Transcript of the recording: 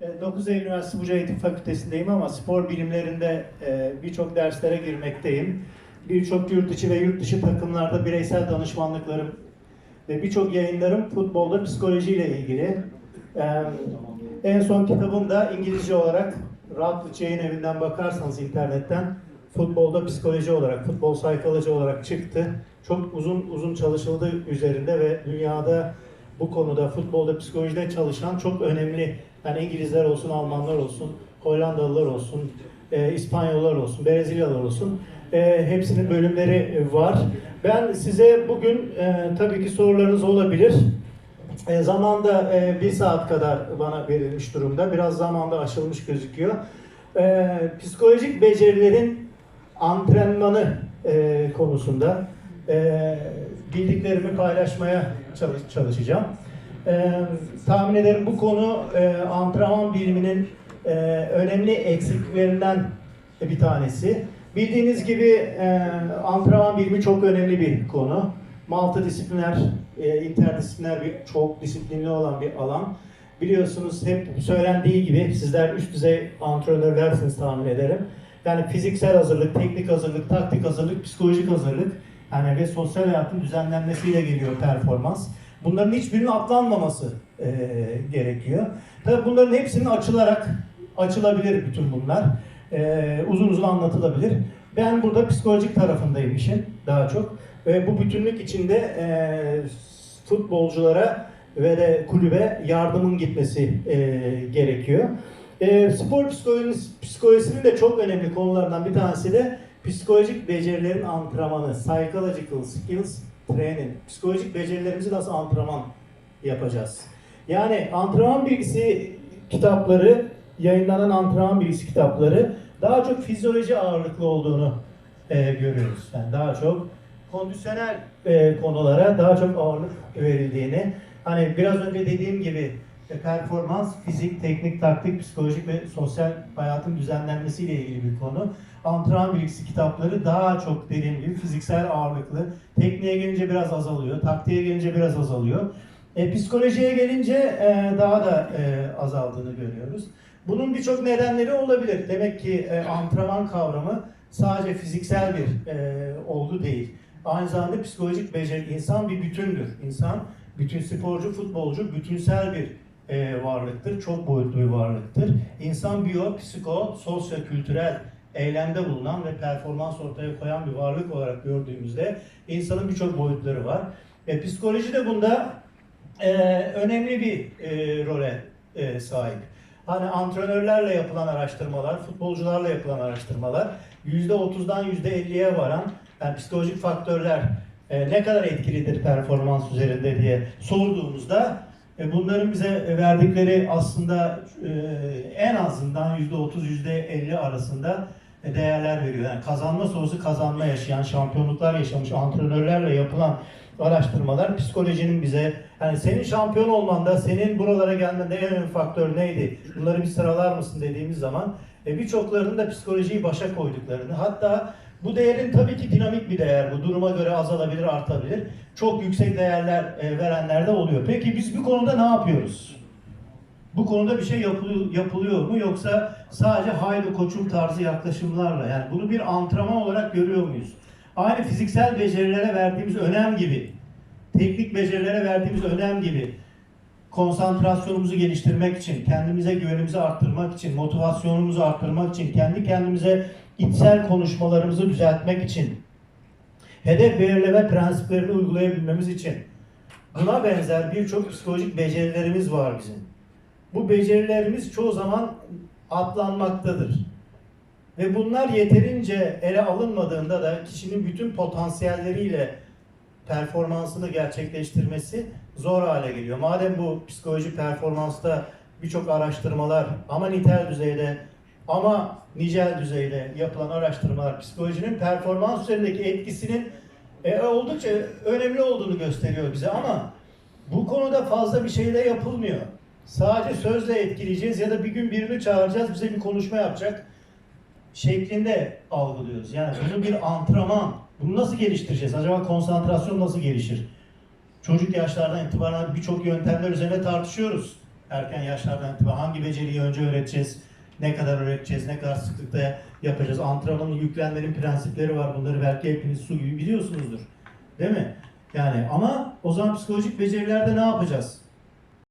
9 Eylül Üniversitesi Buca Eğitim Fakültesindeyim ama spor bilimlerinde e, birçok derslere girmekteyim. Birçok yurt içi ve yurt dışı takımlarda bireysel danışmanlıklarım ve birçok yayınlarım futbolda psikolojiyle ilgili. E, En son kitabım da İngilizce olarak Routledge Yayın Evi'nden bakarsanız internetten futbolda psikoloji olarak, futbol psikoloji olarak çıktı. Çok uzun uzun çalışıldı üzerinde ve dünyada bu konuda futbolda psikolojide çalışan çok önemli yani İngilizler olsun, Almanlar olsun, Hollandalılar olsun, e, İspanyollar olsun, Brezilyalılar olsun e, hepsinin bölümleri var. Ben size bugün e, tabii ki sorularınız olabilir. E, zamanda e, bir saat kadar bana verilmiş durumda. Biraz zamanda aşılmış gözüküyor. E, psikolojik becerilerin antrenmanı e, konusunda e, bildiklerimi paylaşmaya çalış- çalışacağım. E, tahmin ederim bu konu e, antrenman biliminin e, önemli eksiklerinden bir tanesi. Bildiğiniz gibi e, antrenman bilimi çok önemli bir konu. Multidisipliner, e, interdisipliner bir çok disiplinli olan bir alan. Biliyorsunuz hep söylendiği gibi sizler üst düzey antrenörlersiniz tahmin ederim. Yani fiziksel hazırlık, teknik hazırlık, taktik hazırlık, psikolojik hazırlık yani ve sosyal hayatın düzenlenmesiyle geliyor performans. Bunların hiçbirinin atlanmaması e, gerekiyor. Tabii bunların hepsinin açılarak açılabilir bütün bunlar. E, uzun uzun anlatılabilir. Ben burada psikolojik tarafındayım işin daha çok. Ve bu bütünlük içinde e, futbolculara ve de kulübe yardımın gitmesi e, gerekiyor. E, spor psikolojisi, psikolojisinin de çok önemli konularından bir tanesi de psikolojik becerilerin antrenmanı, psychological skills training. Psikolojik becerilerimizi nasıl antrenman yapacağız? Yani antrenman bilgisi kitapları, yayınlanan antrenman bilgisi kitapları daha çok fizyoloji ağırlıklı olduğunu e, görüyoruz. Yani daha çok kondisyonel e, konulara daha çok ağırlık verildiğini, hani biraz önce dediğim gibi e, performans, fizik, teknik, taktik, psikolojik ve sosyal hayatın düzenlenmesiyle ilgili bir konu. Antrenman bilgisi kitapları daha çok dediğim gibi fiziksel ağırlıklı. Tekniğe gelince biraz azalıyor, taktiğe gelince biraz azalıyor. E, psikolojiye gelince e, daha da e, azaldığını görüyoruz. Bunun birçok nedenleri olabilir. Demek ki e, antrenman kavramı sadece fiziksel bir e, olgu değil. Aynı zamanda psikolojik beceri, insan bir bütündür. İnsan, bütün sporcu, futbolcu bütünsel bir e, varlıktır. Çok boyutlu bir varlıktır. İnsan biyo, psiko, sosyo-kültürel eylemde bulunan ve performans ortaya koyan bir varlık olarak gördüğümüzde insanın birçok boyutları var. E, psikoloji de bunda e, önemli bir e, role e, sahip. Hani antrenörlerle yapılan araştırmalar, futbolcularla yapılan araştırmalar %30'dan %50'ye varan yani psikolojik faktörler e, ne kadar etkilidir performans üzerinde diye sorduğumuzda bunların bize verdikleri aslında e, en azından %30 %50 arasında e, değerler veriyor. Yani kazanma sorusu kazanma yaşayan, şampiyonluklar yaşamış antrenörlerle yapılan araştırmalar psikolojinin bize yani senin şampiyon olmanda, senin buralara gelmende en önemli faktör neydi? Bunları bir sıralar mısın dediğimiz zaman e, birçoklarının da psikolojiyi başa koyduklarını hatta bu değerin tabii ki dinamik bir değer. Bu duruma göre azalabilir, artabilir. Çok yüksek değerler e, verenler de oluyor. Peki biz bu konuda ne yapıyoruz? Bu konuda bir şey yapılıyor, yapılıyor mu yoksa sadece haydi koçum tarzı yaklaşımlarla yani bunu bir antrenman olarak görüyor muyuz? Aynı fiziksel becerilere verdiğimiz önem gibi, teknik becerilere verdiğimiz önem gibi konsantrasyonumuzu geliştirmek için, kendimize güvenimizi arttırmak için, motivasyonumuzu arttırmak için, kendi kendimize içsel konuşmalarımızı düzeltmek için, hedef belirleme prensiplerini uygulayabilmemiz için buna benzer birçok psikolojik becerilerimiz var bizim. Bu becerilerimiz çoğu zaman atlanmaktadır. Ve bunlar yeterince ele alınmadığında da kişinin bütün potansiyelleriyle performansını gerçekleştirmesi zor hale geliyor. Madem bu psikoloji performansta birçok araştırmalar ama nitel düzeyde ama nicel düzeyde yapılan araştırmalar psikolojinin performans üzerindeki etkisinin e, oldukça önemli olduğunu gösteriyor bize ama bu konuda fazla bir şey de yapılmıyor. Sadece sözle etkileyeceğiz ya da bir gün birini çağıracağız bize bir konuşma yapacak şeklinde algılıyoruz. Yani bunu bir antrenman, bunu nasıl geliştireceğiz? Acaba konsantrasyon nasıl gelişir? Çocuk yaşlardan itibaren birçok yöntemler üzerine tartışıyoruz. Erken yaşlardan itibaren hangi beceriyi önce öğreteceğiz, ne kadar öğreteceğiz, ne kadar sıklıkta yapacağız. Antrenmanın yüklenmenin prensipleri var. Bunları belki hepiniz su gibi biliyorsunuzdur. Değil mi? Yani ama o zaman psikolojik becerilerde ne yapacağız?